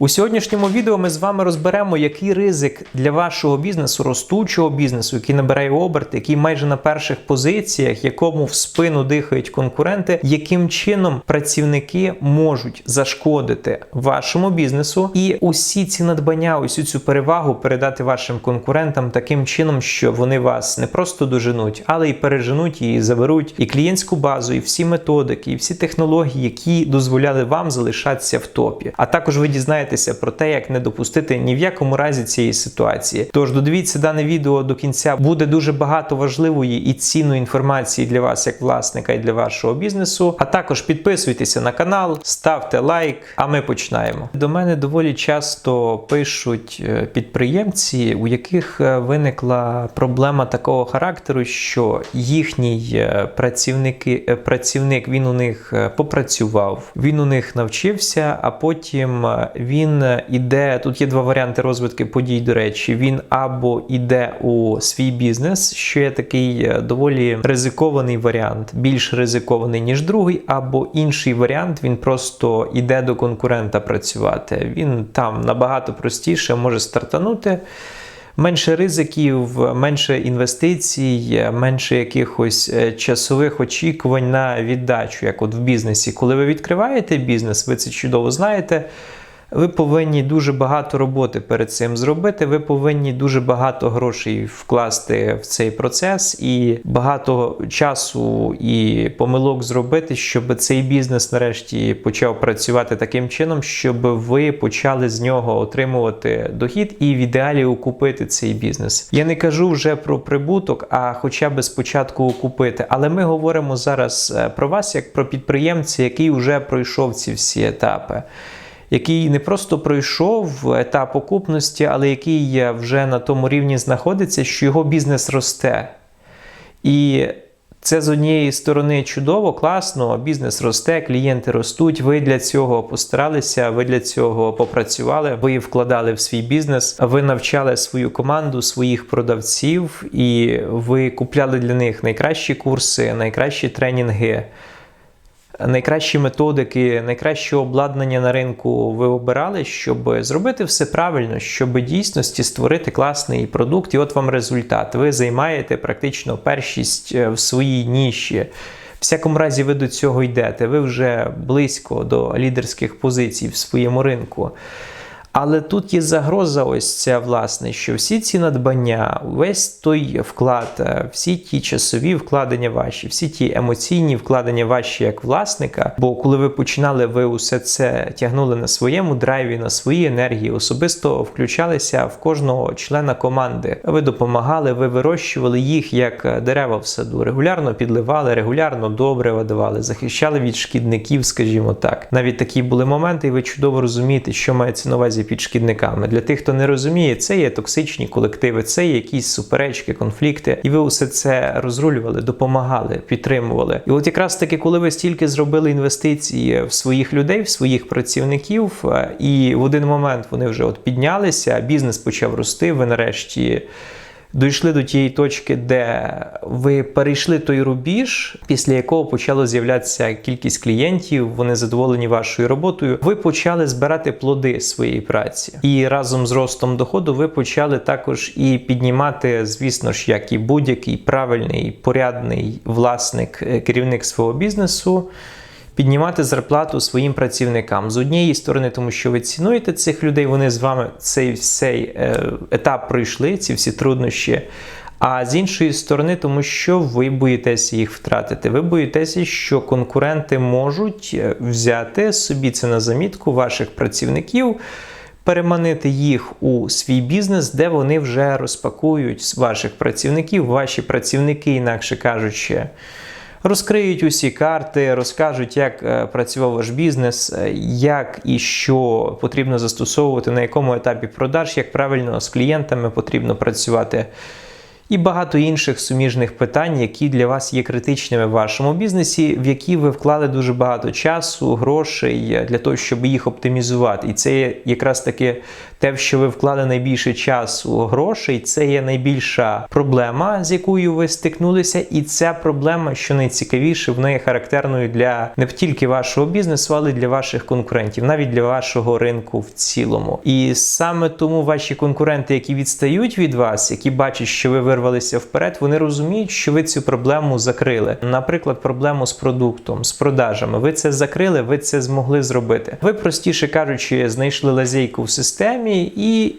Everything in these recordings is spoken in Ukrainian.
У сьогоднішньому відео ми з вами розберемо, який ризик для вашого бізнесу, ростучого бізнесу, який набирає оберти, який майже на перших позиціях, якому в спину дихають конкуренти, яким чином працівники можуть зашкодити вашому бізнесу і усі ці надбання, усю цю перевагу передати вашим конкурентам таким чином, що вони вас не просто доженуть, але й переженуть і заберуть і клієнтську базу, і всі методики, і всі технології, які дозволяли вам залишатися в топі. А також ви дізнаєтеся про те, як не допустити ні в якому разі цієї ситуації. Тож додивіться дане відео до кінця. Буде дуже багато важливої і цінної інформації для вас, як власника, і для вашого бізнесу. А також підписуйтеся на канал, ставте лайк. А ми починаємо. До мене доволі часто пишуть е, підприємці, у яких е, виникла проблема такого характеру, що їхній е, працівники, працівник він у них попрацював, він у них навчився, а потім е, він е, іде. Тут є два варіанти розвитку подій. До речі, він або іде у свій бізнес, що є такий е, доволі ризикований варіант, більш ризикований ніж другий, або інший варіант він просто іде до конкурента працювати. Він там набагато простіше може стартанути. Менше ризиків, менше інвестицій, менше якихось е, часових очікувань на віддачу, як от в бізнесі. Коли ви відкриваєте бізнес, ви це чудово знаєте. Ви повинні дуже багато роботи перед цим зробити. Ви повинні дуже багато грошей вкласти в цей процес і багато часу і помилок зробити, щоб цей бізнес нарешті почав працювати таким чином, щоб ви почали з нього отримувати дохід і в ідеалі окупити цей бізнес. Я не кажу вже про прибуток, а хоча б спочатку окупити. Але ми говоримо зараз е, про вас як про підприємця, який вже пройшов ці всі етапи який не просто пройшов етап окупності, але який вже на тому рівні знаходиться, що його бізнес росте. І це з однієї сторони чудово, класно, бізнес росте, клієнти ростуть. Ви для цього постаралися, ви для цього попрацювали, ви вкладали в свій бізнес, ви навчали свою команду, своїх продавців, і ви купляли для них найкращі курси, найкращі тренінги найкращі методики, найкраще обладнання на ринку ви обирали, щоб зробити все правильно, щоб дійсності створити класний продукт. І от вам результат. Ви займаєте практично першість е, в своїй ніші. Всякому разі, ви до цього йдете. Ви вже близько до лідерських позицій в своєму ринку. Але тут є загроза, ось ця, власне, що всі ці надбання, весь той вклад, е, всі ті часові вкладення ваші, всі ті емоційні вкладення ваші як власника. Бо коли ви починали, ви усе це тягнули на своєму драйві, на свої енергії, особисто включалися в кожного члена команди. Ви допомагали, ви вирощували їх як дерева в саду, регулярно підливали, регулярно добре видавали, захищали від шкідників, скажімо так. Навіть такі були моменти, і ви чудово розумієте, що мається на увазі під шкідниками. Для тих, хто не розуміє, це є токсичні колективи, це є якісь суперечки, конфлікти, і ви усе це розрулювали, допомагали, підтримували. І от якраз таки, коли ви стільки зробили інвестиції в своїх людей, в своїх працівників, е, і в один момент вони вже от піднялися, бізнес почав рости. Ви нарешті дійшли до тієї точки, де ви перейшли той рубіж, після якого почало з'являтися кількість клієнтів, вони задоволені вашою роботою. Ви почали збирати плоди своєї праці, і разом з ростом доходу ви почали також і піднімати, звісно ж, як і будь-який правильний порядний власник, е, керівник свого бізнесу піднімати зарплату своїм працівникам з однієї сторони, тому що ви цінуєте цих людей, вони з вами цей цей е, етап пройшли, ці всі труднощі. А з іншої сторони, тому що ви боїтеся їх втратити. Ви боїтеся, що конкуренти можуть е, взяти собі це на замітку ваших працівників. Переманити їх у свій бізнес, де вони вже розпакують ваших працівників, ваші працівники, інакше кажучи, розкриють усі карти, розкажуть, як е, працював ваш бізнес, е, як і що потрібно застосовувати, на якому етапі продаж, як правильно з клієнтами потрібно працювати. І багато інших суміжних питань, які для вас є критичними в вашому бізнесі, в які ви вклали дуже багато часу, грошей для того, щоб їх оптимізувати. І це є якраз таки те, в що ви вклали найбільше часу, грошей, це є найбільша проблема, з якою ви стикнулися, і ця проблема, що найцікавіше, вона є характерною для не тільки вашого бізнесу, але й для ваших конкурентів, навіть для вашого ринку в цілому. І саме тому ваші конкуренти, які відстають від вас, які бачать, що ви вирвалися вперед, вони розуміють, що ви цю проблему закрили. Наприклад, проблему з продуктом, з продажами. Ви це закрили, ви це змогли зробити. Ви, простіше кажучи, знайшли лазейку в системі і.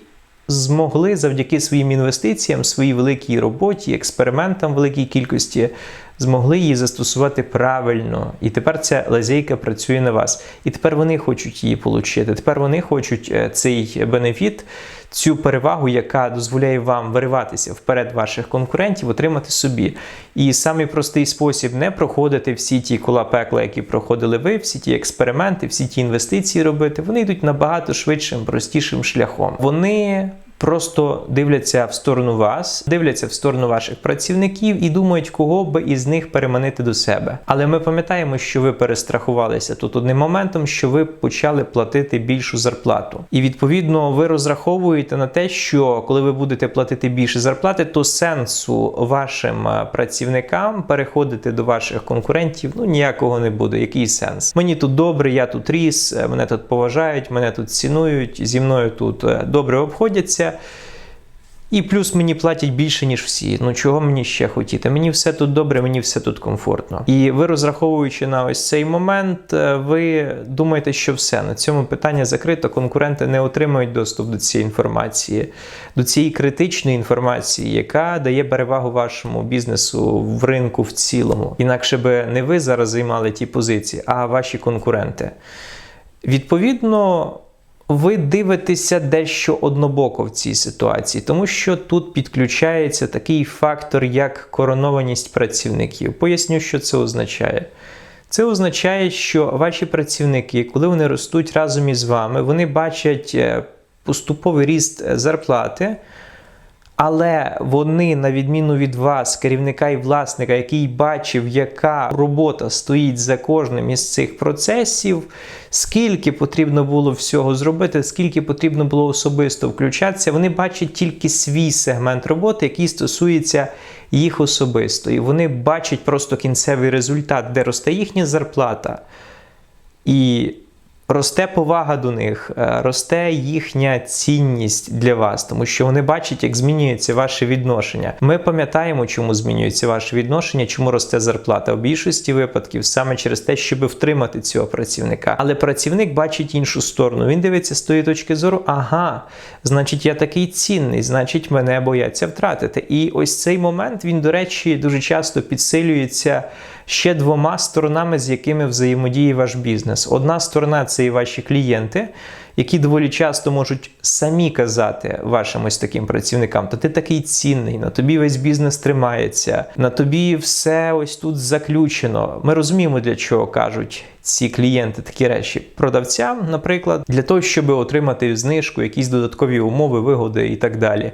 Змогли завдяки своїм інвестиціям, своїй великій роботі, експериментам великій кількості, змогли її застосувати правильно. І тепер ця лазейка працює на вас. І тепер вони хочуть її отримати. Тепер вони хочуть е, цей бенефіт, цю перевагу, яка дозволяє вам вириватися вперед ваших конкурентів, отримати собі. І самий простий спосіб не проходити всі ті кола пекла, які проходили ви, всі ті експерименти, всі ті інвестиції робити, вони йдуть набагато швидшим, простішим шляхом. Вони просто дивляться в сторону вас, дивляться в сторону ваших працівників і думають, кого би із них переманити до себе. Але ми пам'ятаємо, що ви перестрахувалися тут одним моментом, що ви почали платити більшу зарплату. І відповідно ви розраховуєте на те, що коли ви будете платити більше зарплати, то сенсу вашим е, працівникам переходити до ваших конкурентів ну ніякого не буде. Який сенс? Мені тут добре, я тут ріс, е, мене тут поважають, мене тут цінують, зі мною тут е, добре обходяться. І плюс мені платять більше, ніж всі. Ну чого мені ще хотіти? Мені все тут добре, мені все тут комфортно. І ви, розраховуючи на ось цей момент, е, ви думаєте, що все на цьому питання закрито. Конкуренти не отримують доступ до цієї інформації, до цієї критичної інформації, яка дає перевагу вашому бізнесу в ринку в цілому. Інакше би не ви зараз займали ті позиції, а ваші конкуренти. Відповідно ви дивитеся дещо однобоко в цій ситуації, тому що тут підключається такий фактор, як коронованість працівників. Поясню, що це означає. Це означає, що ваші працівники, коли вони ростуть разом із вами, вони бачать е, поступовий ріст зарплати. Але вони, на відміну від вас, керівника і власника, який бачив, яка робота стоїть за кожним із цих процесів, скільки потрібно було всього зробити, скільки потрібно було особисто включатися, вони бачать тільки свій сегмент роботи, який стосується їх особисто. І вони бачать просто кінцевий результат, де росте їхня зарплата. І Росте повага до них, е, росте їхня цінність для вас, тому що вони бачать, як змінюється ваше відношення. Ми пам'ятаємо, чому змінюється ваше відношення, чому росте зарплата. У більшості випадків саме через те, щоб втримати цього працівника. Але працівник бачить іншу сторону. Він дивиться з тої точки зору, ага, значить, я такий цінний, значить, мене бояться втратити. І ось цей момент він, до речі, дуже часто підсилюється ще двома сторонами, з якими взаємодіє ваш бізнес. Одна сторона це і ваші клієнти, які доволі часто можуть самі казати вашим ось таким працівникам, то ти такий цінний, на тобі весь бізнес тримається, на тобі все ось тут заключено. Ми розуміємо, для чого кажуть ці клієнти такі речі. Продавцям, наприклад, для того, щоб отримати знижку, якісь додаткові умови, вигоди і так далі.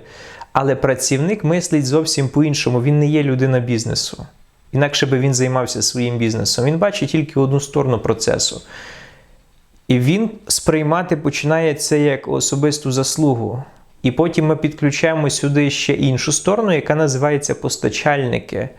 Але працівник мислить зовсім по-іншому, він не є людина бізнесу. Інакше би він займався своїм бізнесом. Він бачить тільки одну сторону процесу. І він сприймати починає це як особисту заслугу. І потім ми підключаємо сюди ще іншу сторону, яка називається постачальники.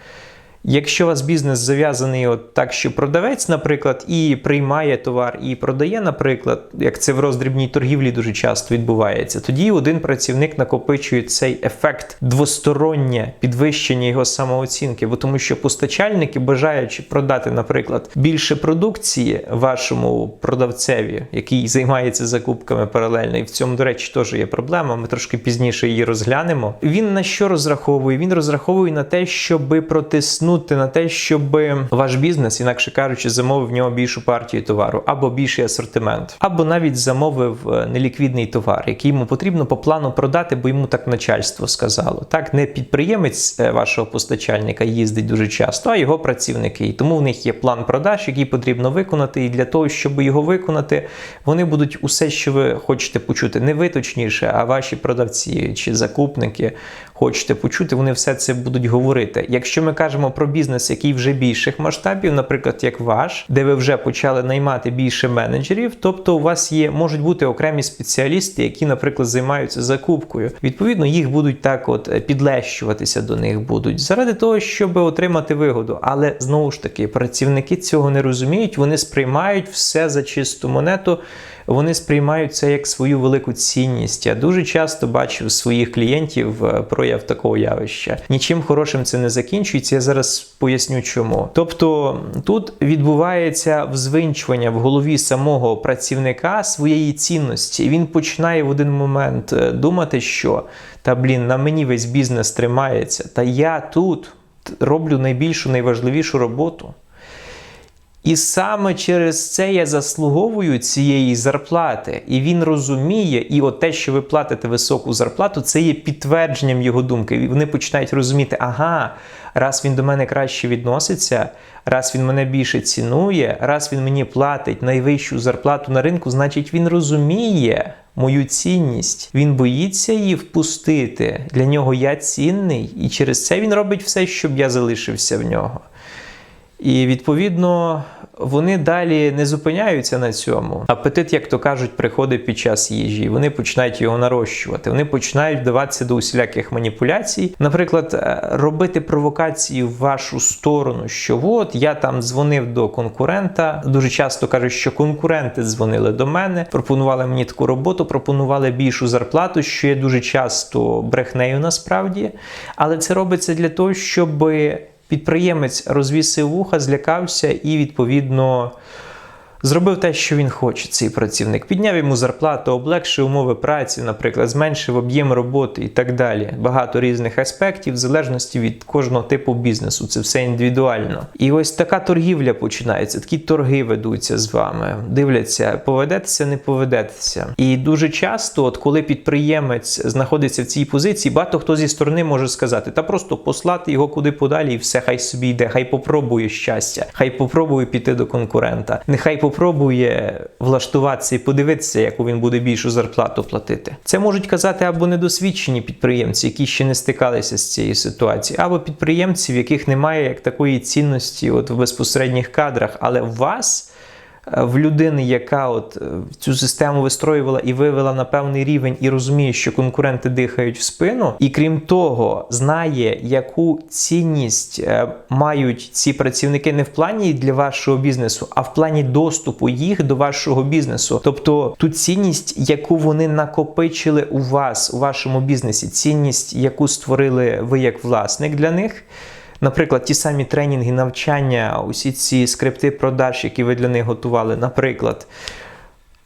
Якщо у вас бізнес зав'язаний от так, що продавець, наприклад, і приймає товар, і продає, наприклад, як це в роздрібній торгівлі дуже часто відбувається, тоді один працівник накопичує цей ефект двостороннє підвищення його самооцінки, бо тому що постачальники, бажаючи продати, наприклад, більше продукції вашому продавцеві, який займається закупками паралельно, і в цьому, до речі, теж є проблема. Ми трошки пізніше її розглянемо. Він на що розраховує? Він розраховує на те, щоби протиснути тиснути на те, щоб ваш бізнес, інакше кажучи, замовив в нього більшу партію товару, або більший асортимент, або навіть замовив е, неліквідний товар, який йому потрібно по плану продати, бо йому так начальство сказало. Так, не підприємець е, вашого постачальника їздить дуже часто, а його працівники. І тому в них є план продаж, який потрібно виконати. І для того, щоб його виконати, вони будуть усе, що ви хочете почути, не ви точніше, а ваші продавці чи закупники хочете почути, вони все це будуть говорити. Якщо ми кажемо про бізнес, який вже більших масштабів, наприклад, як ваш, де ви вже почали наймати більше менеджерів, тобто у вас є можуть бути окремі спеціалісти, які, наприклад, займаються закупкою. Відповідно, їх будуть так, от е, підлещуватися до них будуть заради того, щоб отримати вигоду. Але знову ж таки, працівники цього не розуміють, вони сприймають все за чисту монету вони сприймають це як свою велику цінність. Я дуже часто бачив своїх клієнтів е, прояв такого явища. Нічим хорошим це не закінчується. Я зараз поясню, чому. Тобто тут відбувається взвинчування в голові самого працівника своєї цінності, він починає в один момент е, думати, що та блін, на мені весь бізнес тримається, та я тут роблю найбільшу, найважливішу роботу. І саме через це я заслуговую цієї зарплати. І він розуміє, і от те, що ви платите високу зарплату, це є підтвердженням його думки. І вони починають розуміти, ага, раз він до мене краще відноситься, раз він мене більше цінує, раз він мені платить найвищу зарплату на ринку, значить він розуміє. Мою цінність, він боїться її впустити. Для нього я цінний, і через це він робить все, щоб я залишився в нього. І відповідно вони далі не зупиняються на цьому. Апетит, як то кажуть, приходить під час їжі. Вони починають його нарощувати. Вони починають вдаватися до усіляких маніпуляцій. Наприклад, е, робити провокації в вашу сторону, що от я там дзвонив до конкурента. Дуже часто кажуть, що конкуренти дзвонили до мене, пропонували мені таку роботу, пропонували більшу зарплату, що є дуже часто брехнею насправді. Але це робиться для того, щоб підприємець розвісив вуха, злякався і, відповідно, Зробив те, що він хоче, цей працівник. Підняв йому зарплату, облегшив умови праці, наприклад, зменшив об'єм роботи і так далі. Багато різних аспектів, в залежності від кожного типу бізнесу. Це все індивідуально. І ось така торгівля починається. Такі торги ведуться з вами. Дивляться, поведетеся, не поведетеся. І дуже часто, от коли підприємець знаходиться в цій позиції, багато хто зі сторони може сказати, та просто послати його куди подалі, і все, хай собі йде, хай попробує щастя, хай попробує піти до конкурента. Нехай попробує попробує влаштуватися і подивитися, яку він буде більшу зарплату платити. Це можуть казати або недосвідчені підприємці, які ще не стикалися з цією ситуацією, або підприємці, в яких немає як такої цінності от в безпосередніх кадрах, але у вас. Е, в людини, яка от е, цю систему вистроювала і вивела на певний рівень, і розуміє, що конкуренти дихають в спину, і крім того, знає, яку цінність е, мають ці працівники не в плані для вашого бізнесу, а в плані доступу їх до вашого бізнесу. Тобто ту цінність, яку вони накопичили у вас у вашому бізнесі, цінність, яку створили ви як власник для них. Наприклад, ті самі тренінги, навчання, усі ці скрипти продаж, які ви для них готували. Наприклад,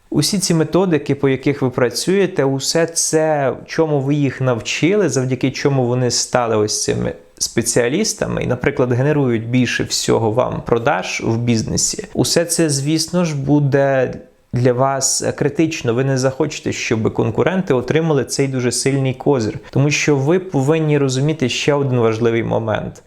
усі ці методики, по яких ви працюєте, усе це, чому ви їх навчили, завдяки чому вони стали ось цими спеціалістами і, наприклад, генерують більше всього вам продаж в бізнесі. Усе це, звісно ж, буде. Для вас критично, ви не захочете, щоб конкуренти отримали цей дуже сильний козир, тому що ви повинні розуміти ще один важливий момент.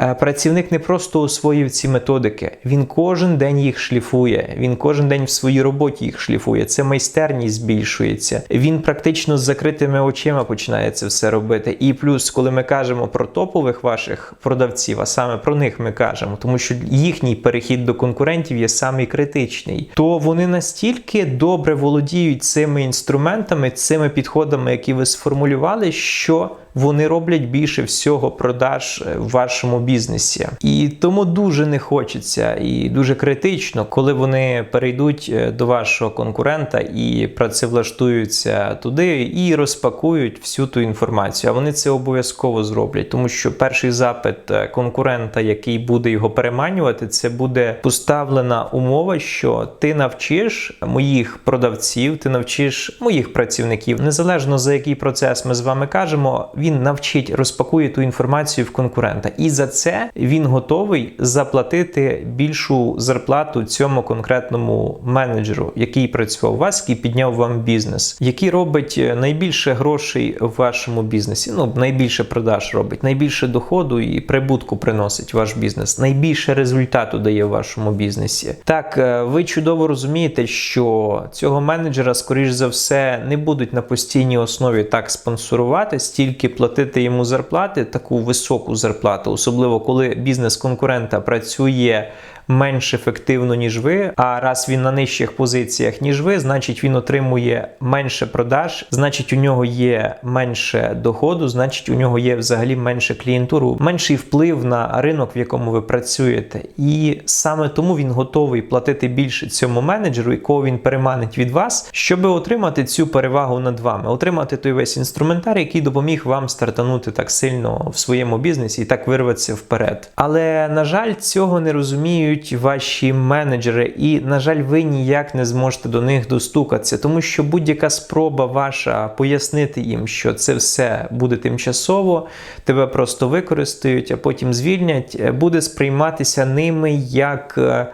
Е, працівник не просто освоїв ці методики, він кожен день їх шліфує, він кожен день в своїй роботі їх шліфує. Це майстерність збільшується. Він практично з закритими очима починає це все робити. І плюс, коли ми кажемо про топових ваших продавців, а саме про них ми кажемо, тому що їхній перехід до конкурентів є самий критичний, то вони настільки добре володіють цими інструментами, цими підходами, які ви сформулювали, що вони роблять більше всього продаж е, в вашому бізнесі. І тому дуже не хочеться і дуже критично, коли вони перейдуть е, до вашого конкурента і працевлаштуються туди і розпакують всю ту інформацію. А вони це обов'язково зроблять, тому що перший запит е, конкурента, який буде його переманювати, це буде поставлена умова, що ти навчиш моїх продавців, ти навчиш моїх працівників, незалежно за який процес ми з вами кажемо. він він навчить, розпакує ту інформацію в конкурента. І за це він готовий заплатити більшу зарплату цьому конкретному менеджеру, який працював у вас, який підняв вам бізнес, який робить найбільше грошей в вашому бізнесі. Ну найбільше продаж робить, найбільше доходу і прибутку приносить ваш бізнес, найбільше результату дає в вашому бізнесі. Так, е, ви чудово розумієте, що цього менеджера, скоріш за все, не будуть на постійній основі так спонсорувати, стільки платити йому зарплати, таку високу зарплату, особливо коли бізнес конкурента працює менш ефективно, ніж ви. А раз він на нижчих позиціях, ніж ви, значить він отримує менше продаж, значить, у нього є менше доходу, значить, у нього є взагалі менше клієнтуру, менший вплив на ринок, в якому ви працюєте. І саме тому він готовий платити більше цьому менеджеру, якого він переманить від вас, щоб отримати цю перевагу над вами, отримати той весь інструментарій, який допоміг вам стартанути так сильно в своєму бізнесі і так вирватися вперед. Але на жаль, цього не розуміють ваші менеджери, і, на жаль, ви ніяк не зможете до них достукатися, тому що будь-яка спроба ваша пояснити їм, що це все буде тимчасово, тебе просто використають, а потім звільнять, буде сприйматися ними як. е,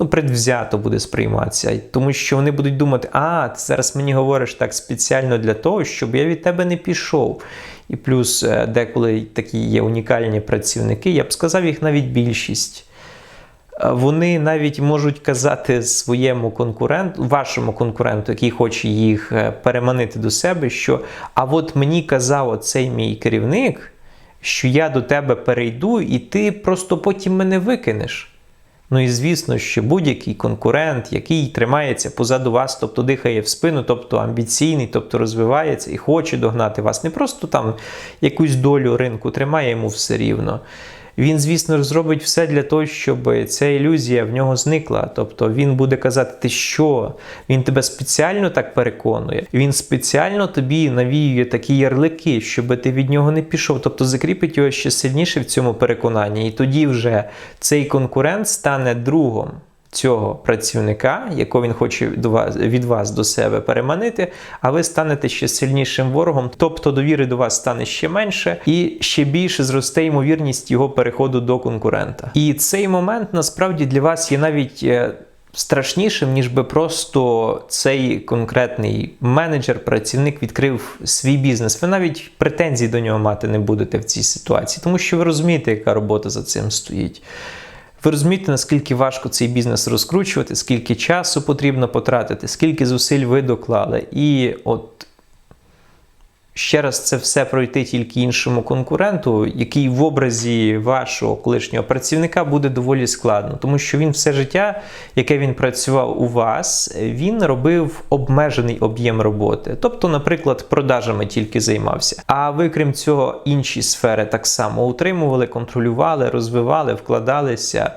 Ну, предвзято буде сприйматися, тому що вони будуть думати, а, ти зараз мені говориш так спеціально для того, щоб я від тебе не пішов. І плюс е, деколи такі є унікальні працівники, я б сказав, їх навіть більшість. Е, Вони навіть можуть казати своєму конкуренту, вашому конкуренту, який хоче їх е, переманити до себе, що а от мені казав оцей мій керівник, що я до тебе перейду, і ти просто потім мене викинеш. Ну і звісно, що будь-який конкурент, який тримається позаду вас, тобто дихає в спину, тобто амбіційний, тобто розвивається і хоче догнати вас, не просто там якусь долю ринку тримає йому все рівно. Він, звісно, зробить все для того, щоб ця ілюзія в нього зникла. Тобто він буде казати, ти що? Він тебе спеціально так переконує. Він спеціально тобі навіює такі ярлики, щоб ти від нього не пішов. Тобто закріпить його ще сильніше в цьому переконанні. І тоді вже цей конкурент стане другом. Цього працівника, якого він хоче від вас до себе переманити, а ви станете ще сильнішим ворогом, тобто довіри до вас стане ще менше, і ще більше зросте ймовірність його переходу до конкурента. І цей момент насправді для вас є навіть. е, Страшнішим, ніж би просто цей конкретний менеджер, працівник відкрив свій бізнес. Ви навіть претензій до нього мати не будете в цій ситуації, тому що ви розумієте, яка робота за цим стоїть. Ви розумієте, наскільки важко цей бізнес розкручувати, скільки часу потрібно потратити, скільки зусиль ви доклали. І от ще раз це все пройти тільки іншому конкуренту, який в образі вашого колишнього працівника буде доволі складно, тому що він все життя, яке він працював у вас, він робив обмежений об'єм роботи. Тобто, наприклад, продажами тільки займався. А ви, крім цього, інші сфери так само утримували, контролювали, розвивали, вкладалися.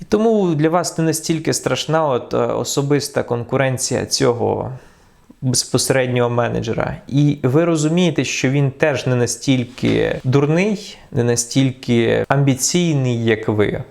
І тому для вас не настільки страшна от, е, особиста конкуренція цього безпосереднього менеджера. І ви розумієте, що він теж не настільки дурний, не настільки амбіційний, як ви.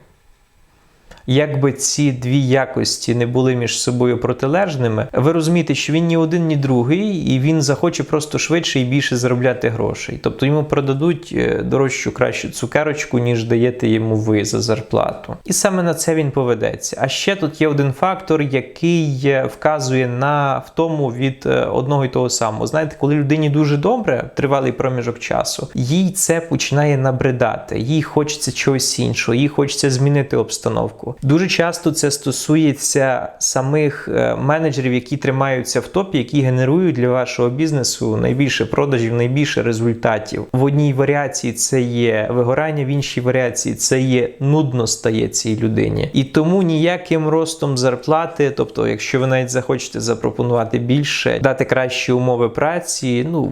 Якби ці дві якості не були між собою протилежними, ви розумієте, що він ні один, ні другий, і він захоче просто швидше і більше заробляти грошей. Тобто йому продадуть е, дорожчу, кращу цукерочку, ніж даєте йому ви за зарплату. І саме на це він поведеться. А ще тут є один фактор, який е, вказує на втому від е, одного і того самого. Знаєте, коли людині дуже добре, тривалий проміжок часу, їй це починає набридати, їй хочеться чогось іншого, їй хочеться змінити обстановку. Дуже часто це стосується самих е, менеджерів, які тримаються в топі, які генерують для вашого бізнесу найбільше продажів, найбільше результатів. В одній варіації це є вигорання, в іншій варіації це є нудно стає цій людині. І тому ніяким ростом зарплати, тобто, якщо ви навіть захочете запропонувати більше, дати кращі умови праці, ну.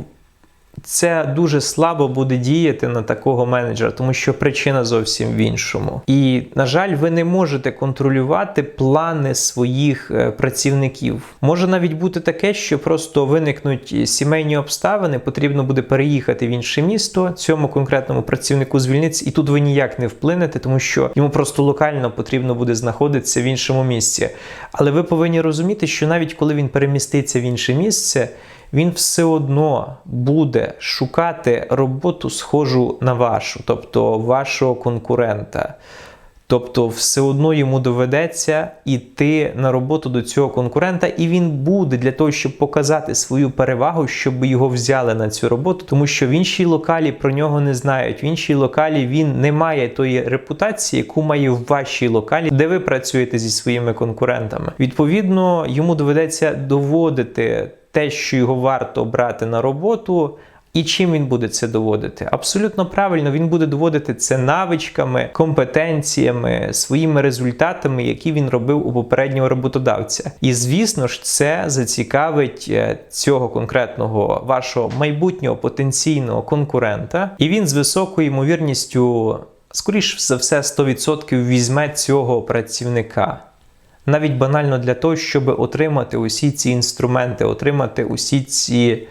Це дуже слабо буде діяти на такого менеджера, тому що причина зовсім в іншому. І, на жаль, ви не можете контролювати плани своїх е, працівників. Може навіть бути таке, що просто виникнуть сімейні обставини, потрібно буде переїхати в інше місто, цьому конкретному працівнику звільниться, і тут ви ніяк не вплинете, тому що йому просто локально потрібно буде знаходитися в іншому місці. Але ви повинні розуміти, що навіть коли він переміститься в інше місце, він все одно буде шукати роботу схожу на вашу, тобто вашого конкурента. Тобто, все одно йому доведеться йти на роботу до цього конкурента, і він буде для того, щоб показати свою перевагу, щоб його взяли на цю роботу, тому що в іншій локалі про нього не знають. В іншій локалі він не має тої репутації, яку має в вашій локалі, де ви працюєте зі своїми конкурентами. Відповідно, йому доведеться доводити те, що його варто брати на роботу. І чим він буде це доводити? Абсолютно правильно, він буде доводити це навичками, компетенціями, своїми результатами, які він робив у попереднього роботодавця. І звісно ж, це зацікавить е, цього конкретного вашого майбутнього потенційного конкурента, і він з високою ймовірністю, скоріш за все, 100% візьме цього працівника. Навіть банально для того, щоб отримати усі ці інструменти, отримати усі ці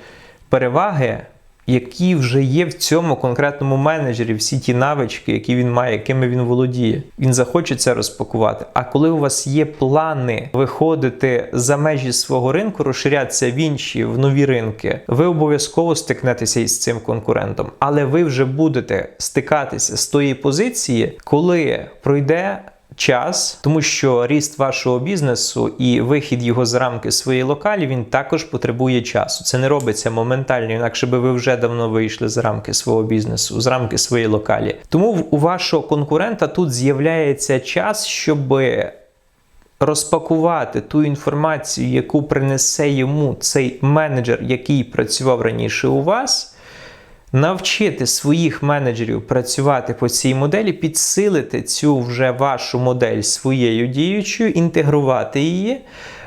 переваги які вже є в цьому конкретному менеджері, всі ті навички, які він має, якими він володіє. Він захоче це розпакувати. А коли у вас є плани виходити за межі свого ринку, розширятися в інші в нові ринки, ви обов'язково стикнетеся із цим конкурентом, але ви вже будете стикатися з тої позиції, коли пройде час, тому що ріст вашого бізнесу і вихід його з рамки своєї локалі він також потребує часу. Це не робиться моментально, інакше би ви вже давно вийшли з рамки свого бізнесу, з рамки своєї локалі. Тому у вашого конкурента тут з'являється час, щоб розпакувати ту інформацію, яку принесе йому цей менеджер, який працював раніше у вас навчити своїх менеджерів працювати по цій моделі, підсилити цю вже вашу модель своєю діючою, інтегрувати її.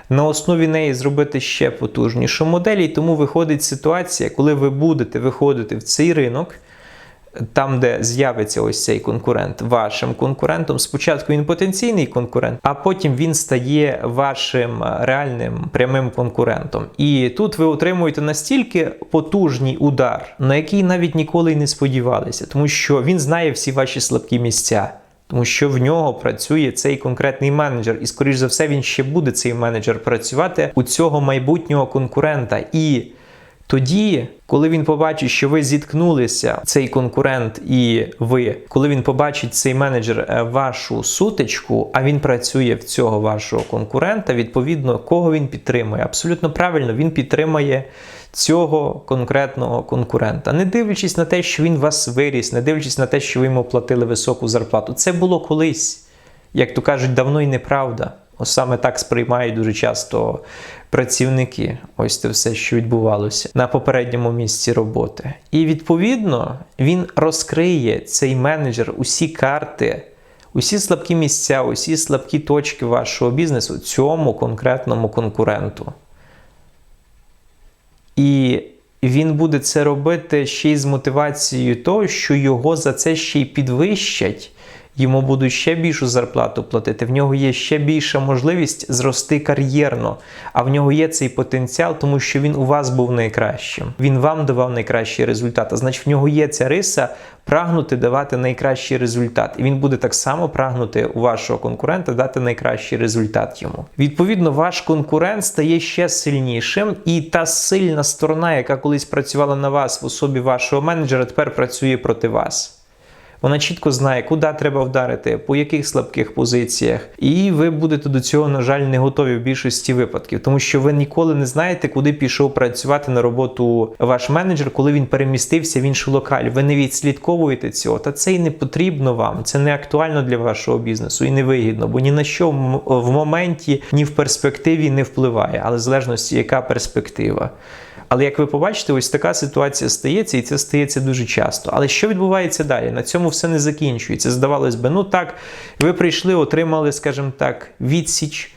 На основі неї зробити ще потужнішу модель, і тому виходить ситуація, коли ви будете виходити в цей ринок там, де з'явиться ось цей конкурент, вашим конкурентом. Спочатку він потенційний конкурент, а потім він стає вашим е, реальним прямим конкурентом. І тут ви отримуєте настільки потужний удар, на який навіть ніколи й не сподівалися, тому що він знає всі ваші слабкі місця. Тому що в нього працює цей конкретний менеджер, і, скоріш за все, він ще буде цей менеджер працювати у цього майбутнього конкурента. І тоді, коли він побачить, що ви зіткнулися, цей конкурент і ви, коли він побачить цей менеджер е, вашу сутичку, а він працює в цього вашого конкурента, відповідно, кого він підтримує? Абсолютно правильно, він підтримує цього конкретного конкурента, не дивлячись на те, що він вас виріс, не дивлячись на те, що ви йому платили високу зарплату. Це було колись, як то кажуть, давно і неправда. Ось саме так сприймають дуже часто працівники. Ось це все, що відбувалося на попередньому місці роботи. І відповідно він розкриє цей менеджер усі карти. Усі слабкі місця, усі слабкі точки вашого бізнесу цьому конкретному конкуренту. І він буде це робити ще й з мотивацією того, що його за це ще й підвищать йому будуть ще більшу зарплату платити, в нього є ще більша можливість зрости кар'єрно, а в нього є цей потенціал, тому що він у вас був найкращим. Він вам давав найкращий результат. А значить, в нього є ця риса прагнути давати найкращий результат. І він буде так само прагнути у вашого конкурента дати найкращий результат йому. Відповідно, ваш конкурент стає ще сильнішим, і та сильна сторона, яка колись працювала на вас в особі вашого менеджера, тепер працює проти вас. Вона чітко знає, куди треба вдарити, по яких слабких позиціях. І ви будете до цього, на жаль, не готові в більшості випадків, тому що ви ніколи не знаєте, куди пішов працювати на роботу ваш менеджер, коли він перемістився в іншу локаль. Ви не відслідковуєте цього, та це і не потрібно вам. Це не актуально для вашого бізнесу і не вигідно, бо ні на що в моменті, ні в перспективі не впливає, але в залежності, яка перспектива. Але як ви побачите, ось така ситуація стається, і це стається дуже часто. Але що відбувається далі? На цьому все не закінчується. Здавалось би, ну так, ви прийшли, отримали, скажімо так, відсіч.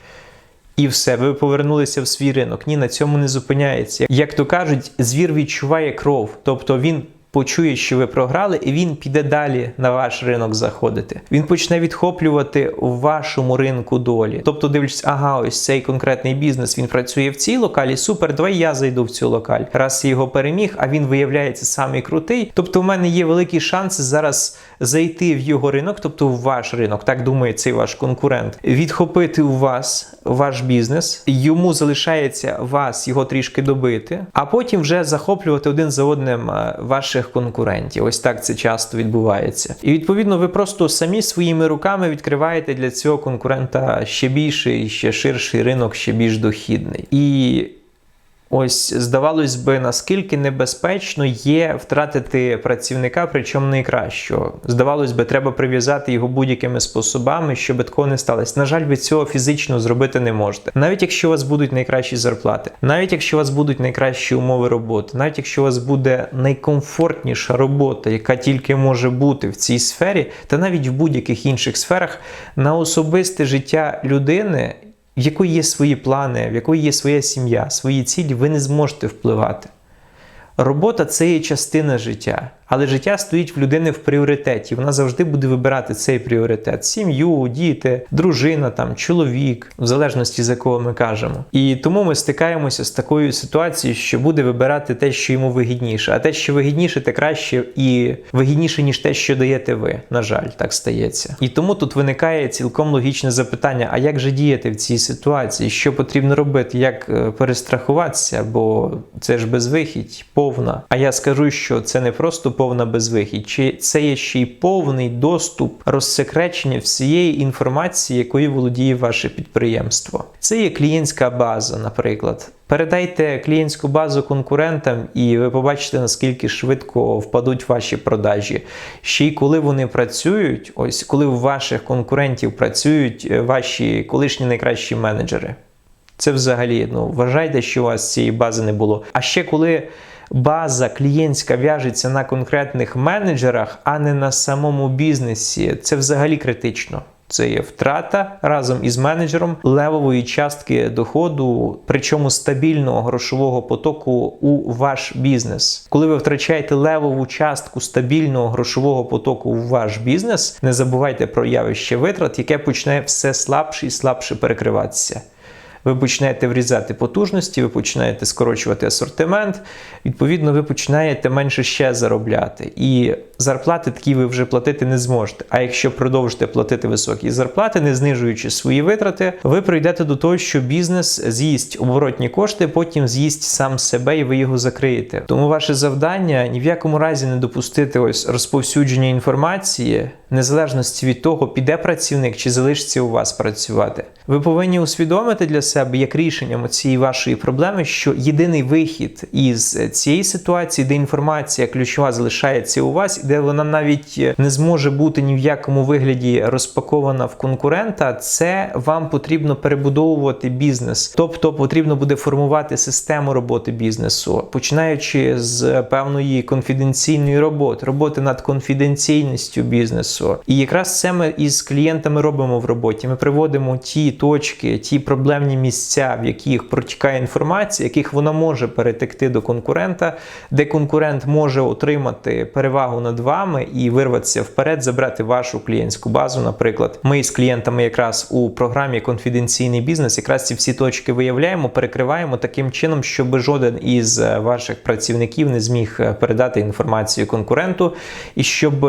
І все, ви повернулися в свій ринок. Ні, на цьому не зупиняється. Як то кажуть, звір відчуває кров, тобто він почує, що ви програли, і він піде далі на ваш ринок заходити. Він почне відхоплювати у вашому ринку долі. Тобто, дивлячись, ага, ось цей конкретний бізнес він працює в цій локалі. Супер, давай я зайду в цю локаль. Раз я його переміг, а він виявляється самий крутий. Тобто, у мене є великі шанси зараз зайти в його ринок, тобто в ваш ринок, так думає цей ваш конкурент, відхопити у вас ваш бізнес, йому залишається вас його трішки добити, а потім вже захоплювати один за одним е, ваших конкурентів. Ось так це часто відбувається. І відповідно, ви просто самі своїми руками відкриваєте для цього конкурента ще більший, ще ширший ринок, ще більш дохідний. І Ось здавалось би, наскільки небезпечно є втратити працівника, причому найкращого. Здавалось би, треба прив'язати його будь-якими способами, щоб такого не сталося. На жаль, ви цього фізично зробити не можете. Навіть якщо у вас будуть найкращі зарплати, навіть якщо у вас будуть найкращі умови роботи, навіть якщо у вас буде найкомфортніша робота, яка тільки може бути в цій сфері, та навіть в будь-яких інших сферах, на особисте життя людини в якої є свої плани, в якої є своя сім'я, свої цілі, ви не зможете впливати. Робота це є частина життя, але життя стоїть в людини в пріоритеті. Вона завжди буде вибирати цей пріоритет: сім'ю, діти, дружина, там, чоловік, в залежності за кого ми кажемо. І тому ми стикаємося з такою ситуацією, що буде вибирати те, що йому вигідніше. А те, що вигідніше, те краще і вигідніше, ніж те, що даєте ви. На жаль, так стається. І тому тут виникає цілком логічне запитання: а як же діяти в цій ситуації? Що потрібно робити? Як е, перестрахуватися? Бо це ж безвихідь повна. А я скажу, що це не просто повна безвихідь, чи це є ще й повний доступ розсекречення всієї інформації, якою володіє ваше підприємство. Це є клієнтська база, наприклад. Передайте клієнтську базу конкурентам, і ви побачите, наскільки швидко впадуть ваші продажі. Ще й коли вони працюють, ось коли у ваших конкурентів працюють е, ваші колишні найкращі менеджери. Це взагалі ну вважайте, що у вас цієї бази не було. А ще коли база клієнтська в'яжеться на конкретних менеджерах, а не на самому бізнесі, це взагалі критично. Це є втрата разом із менеджером левової частки доходу, причому стабільного грошового потоку у ваш бізнес. Коли ви втрачаєте левову частку стабільного грошового потоку у ваш бізнес, не забувайте про явище витрат, яке почне все слабше і слабше перекриватися ви починаєте врізати потужності, ви починаєте скорочувати асортимент, відповідно, ви починаєте менше ще заробляти. І зарплати такі ви вже платити не зможете. А якщо продовжите платити високі зарплати, не знижуючи свої витрати, ви прийдете до того, що бізнес з'їсть оборотні кошти, потім з'їсть сам себе і ви його закриєте. Тому ваше завдання ні в якому разі не допустити ось розповсюдження інформації, незалежності від того, піде працівник чи залишиться у вас працювати. Ви повинні усвідомити для себе як рішенням цієї вашої проблеми, що єдиний вихід із цієї ситуації, де інформація ключова залишається у вас де вона навіть е, не зможе бути ні в якому вигляді розпакована в конкурента, це вам потрібно перебудовувати бізнес. Тобто потрібно буде формувати систему роботи бізнесу, починаючи з певної конфіденційної роботи, роботи над конфіденційністю бізнесу. І якраз це ми із клієнтами робимо в роботі. Ми приводимо ті точки, ті проблемні місця, в яких протікає інформація, яких вона може перетекти до конкурента, де конкурент може отримати перевагу над вами і вирватися вперед, забрати вашу клієнтську базу. Наприклад, ми з клієнтами якраз у програмі Конфіденційний бізнес якраз ці всі точки виявляємо, перекриваємо таким чином, щоб жоден із ваших працівників не зміг передати інформацію конкуренту і щоб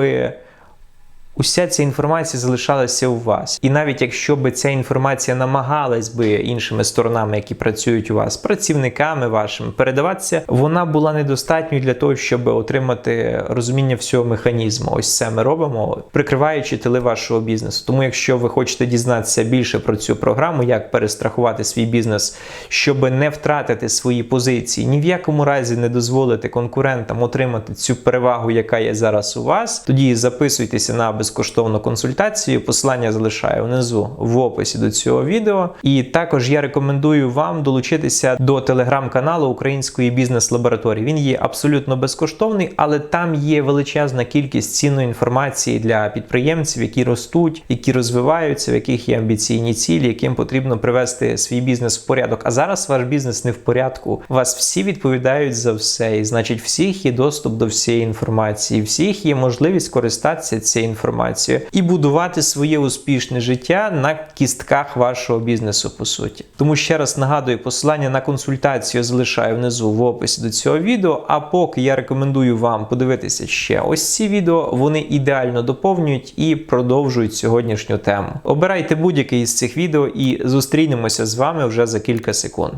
Уся ця інформація залишалася у вас. І навіть якщо би ця інформація намагалась би іншими сторонами, які працюють у вас, працівниками вашими, передаватися, вона була недостатньою для того, щоб отримати розуміння всього механізму. Ось це ми робимо, прикриваючи тили вашого бізнесу. Тому, якщо ви хочете дізнатися більше про цю програму, як перестрахувати свій бізнес, щоб не втратити свої позиції, ні в якому разі не дозволити конкурентам отримати цю перевагу, яка є зараз у вас, тоді записуйтеся на безкоштовну консультацію. Посилання залишаю внизу в описі до цього відео. І також я рекомендую вам долучитися до телеграм-каналу Української бізнес-лабораторії. Він є абсолютно безкоштовний, але там є величезна кількість цінної інформації для підприємців, які ростуть, які розвиваються, в яких є амбіційні цілі, яким потрібно привести свій бізнес в порядок. А зараз ваш бізнес не в порядку. Вас всі відповідають за все, і значить, всіх є доступ до всієї інформації, всіх є можливість користатися цією інформацією інформацію і будувати своє успішне життя на кістках вашого бізнесу, по суті. Тому ще раз нагадую, посилання на консультацію залишаю внизу в описі до цього відео. А поки я рекомендую вам подивитися ще ось ці відео, вони ідеально доповнюють і продовжують сьогоднішню тему. Обирайте будь-який із цих відео і зустрінемося з вами вже за кілька секунд.